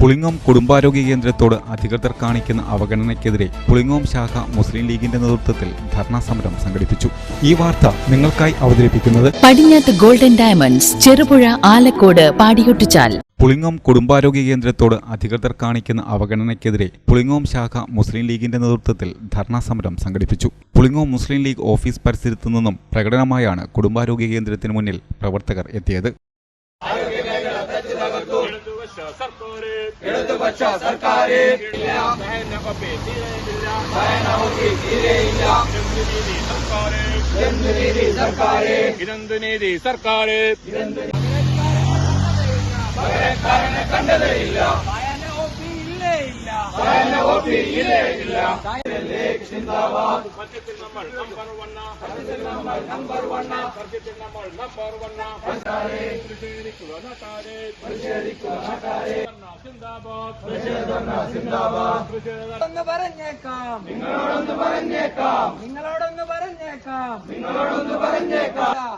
പുളിങ്ങോം കുടുംബാരോഗ്യ കേന്ദ്രത്തോട് അധികൃതർ കാണിക്കുന്ന അവഗണനയ്ക്കെതിരെ പുളിങ്ങോം ശാഖ മുസ്ലിം ലീഗിന്റെ നേതൃത്വത്തിൽ ധർണാ സമരം സംഘടിപ്പിച്ചു. ഈ വാർത്ത നിങ്ങൾക്കായി അവതരിപ്പിക്കുന്നത് പടിഞ്ഞാത്ത് ഗോൾഡൻ ഡയമണ്ട്സ് ചെറുപുഴ ആലക്കോട് പാടിയൊട്ടിച്ചാൽ പുളിങ്ങോം കുടുംബാരോഗ്യ കേന്ദ്രത്തോട് അധികൃതർ കാണിക്കുന്ന അവഗണനയ്ക്കെതിരെ പുളിങ്ങോം ശാഖ മുസ്ലിം ലീഗിന്റെ നേതൃത്വത്തിൽ ധർണാ സമരം സംഘടിപ്പിച്ചു. പുളിങ്ങോം മുസ്ലിം ലീഗ് ഓഫീസ് പരിസരത്തു നിന്നും പ്രകടനമായാണ് കുടുംബാരോഗ്യ കേന്ദ്രത്തിന് മുന്നിൽ പ്രവർത്തകർ എത്തിയത്. ഇടതുപക്ഷ സർക്കാര്? ഇല്ല. ഇല്ല ഇല്ല. ഇരന്തുനീതി സർക്കാർ സത്യത്തിൽ നമ്മൾ നമ്പർ വണ്ണ സത്യത്തിൽ നമ്മൾ നമ്പർ വണ്ണ സത്യത്തിൽ നമ്മൾ നമ്പർ വണ്ണ പ്രതിഷേധിക്കുക നാട്ടാരെ. പ്രതിഷേധിക്കുക നാട്ടാരെ. സിന്ദാബാദ്. പ്രതിഷേധ സിന്ദാബാദ്. പ്രതിഷേധ ഒന്ന് പറഞ്ഞേക്കാം. നിങ്ങളോടൊന്ന് പറഞ്ഞേക്കാം. നിങ്ങളോടൊന്ന് പറഞ്ഞേക്കാം നിങ്ങളോടൊന്ന് പറഞ്ഞേക്കാം.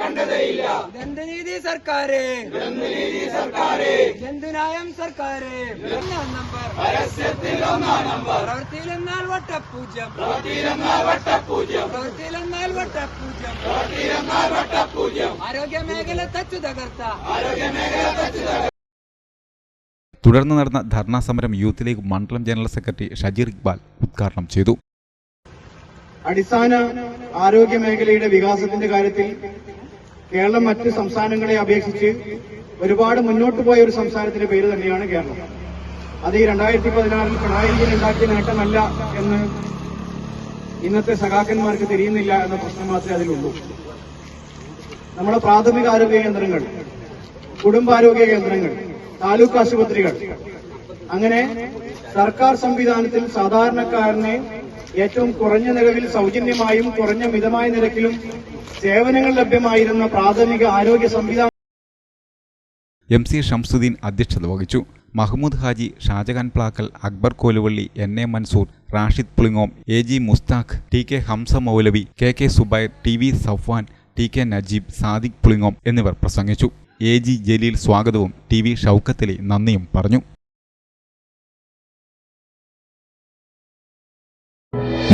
കണ്ടതേയില്ല. ഇതെന്ത് നീതി സർക്കാര്. ഇതെന്ത് നീതി സർക്കാരെ. ഇതെന്ത് ന്യായം സർക്കാര് ഒന്നാം നമ്പർ. പരസ്യത്തിൽ ഒന്നാം നമ്പർ. പ്രവൃത്തിയിലെന്നാൽ വട്ടപൂജ്യം. പ്രവൃത്തിയിലെന്നാൽ വട്ടപൂജ്യം. പ്രവൃത്തിയിലെന്നാൽ വട്ടപൂജ്യം. പ്രവൃത്തിയിലെന്നാൽ വട്ടപൂജ്യം. ആരോഗ്യ മേഖല തച്ചു തകർത്ത. ആരോഗ്യ മേഖല തച്ചു തകർത്ത. തുടർന്ന് നടന്ന ധർണാ സമരം യൂത്ത് ലീഗ് മണ്ഡലം ജനറൽ സെക്രട്ടറി ഷജീർ ഇക്ബാൽ ഉദ്ഘാടനം ചെയ്തു. അടിസ്ഥാന ആരോഗ്യ മേഖലയുടെ വികാസത്തിന്റെ കാര്യത്തിൽ കേരളം മറ്റ് സംസ്ഥാനങ്ങളെ അപേക്ഷിച്ച് ഒരുപാട് മുന്നോട്ട് പോയ ഒരു സംസ്ഥാനത്തിന്റെ പേര് തന്നെയാണ് കേരളം. അത് ഈ രണ്ടായിരത്തി പതിനാറിൽ പിണറായി ഉണ്ടാക്കിയ നേട്ടമല്ല എന്ന് ഇന്നത്തെ സഖാക്കന്മാർക്ക് തിരിയുന്നില്ല എന്ന പ്രശ്നം മാത്രമേ അതിലുള്ളൂ. നമ്മുടെ പ്രാഥമിക ആരോഗ്യ കേന്ദ്രങ്ങൾ കുടുംബാരോഗ്യ കേന്ദ്രങ്ങൾ താലൂക്ക് ആശുപത്രികൾ അങ്ങനെ സർക്കാർ സംവിധാനത്തിൽ സാധാരണക്കാരനെ ഏറ്റവും കുറഞ്ഞ നിലവിൽ സൗജന്യമായും കുറഞ്ഞ മിതമായ നിരക്കിലും സേവനങ്ങൾ ലഭ്യമായിരുന്ന പ്രാഥമിക ആരോഗ്യ സംവിധാനം എം സി ഷംസുദ്ദീൻ അധ്യക്ഷത വഹിച്ചു. Mahmood Haji Shajahan Plakkal Akbar Koluvalli N A Mansoor Rashid Pulingome A G Mushtaq T K Hamsa Moulavi K K Subair T V Safwan T K Najeeb Sadiq Pulingome എന്നിവർ പ്രസംഗിച്ചു. A G Jaleel സ്വാഗതവും T V Shoukathali നന്ദിയും പറഞ്ഞു.